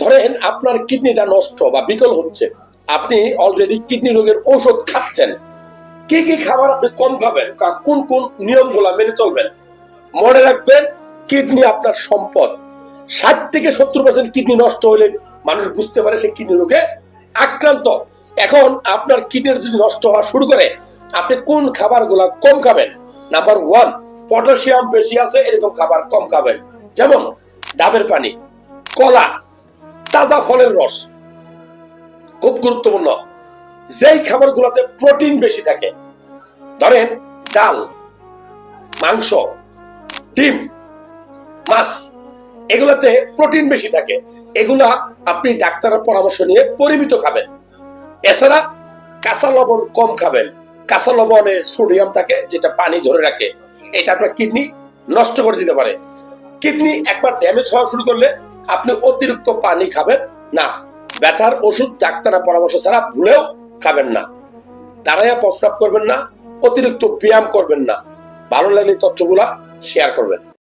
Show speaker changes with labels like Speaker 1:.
Speaker 1: ধরেন আপনার কিডনিটা নষ্ট বা বিকল হচ্ছে, আপনি অলরেডি কিডনি রোগের ঔষধ খাচ্ছেন। কি কি খাবার আপনি কম খাবেন? কোন কোন নিয়মগুলা মেনে চলবেন? মনে রাখবেন, কিডনি আপনার সম্পদ। ষাট থেকে সত্তর পার্সেন্ট কিডনি নষ্ট হলে মানুষ বুঝতে পারে সে কিডনি রোগে আক্রান্ত। এখন আপনার কিডনি যদি নষ্ট হওয়া শুরু করে, আপনি কোন খাবারগুলা কম খাবেন? নাম্বার ওয়ান পটাশিয়াম বেশি আছে, এরকম খাবার কম খাবেন। যেমন, ডাবের পানি, কলা। তাজা ফলের রস। খুব গুরুত্বপূর্ণ। যেই খাবারগুলোতে প্রোটিন বেশি থাকে, ধরেন ডাল, মাংস, ডিম, মাছ, এগুলাতে প্রোটিন বেশি থাকে। এগুলা আপনি ডাক্তারের পরামর্শ নিয়ে পরিমিত খাবেন। এছাড়া কাঁচা লবণ কম খাবেন। কাঁচা লবণে সোডিয়াম থাকে, যেটা পানি ধরে রাখে। এটা আপনার কিডনি নষ্ট করে দিতে পারে। কিডনি একবার ড্যামেজ হওয়া শুরু করলে আপনি অতিরিক্ত পানি খাবেন না। ব্যথার ওষুধ ডাক্তারের পরামর্শ ছাড়া ভুলেও খাবেন না। দাঁড়াইয়া প্রস্রাব করবেন না, অতিরিক্ত ব্যায়াম করবেন না। ভালো লাগলে তথ্যগুলা শেয়ার করবেন।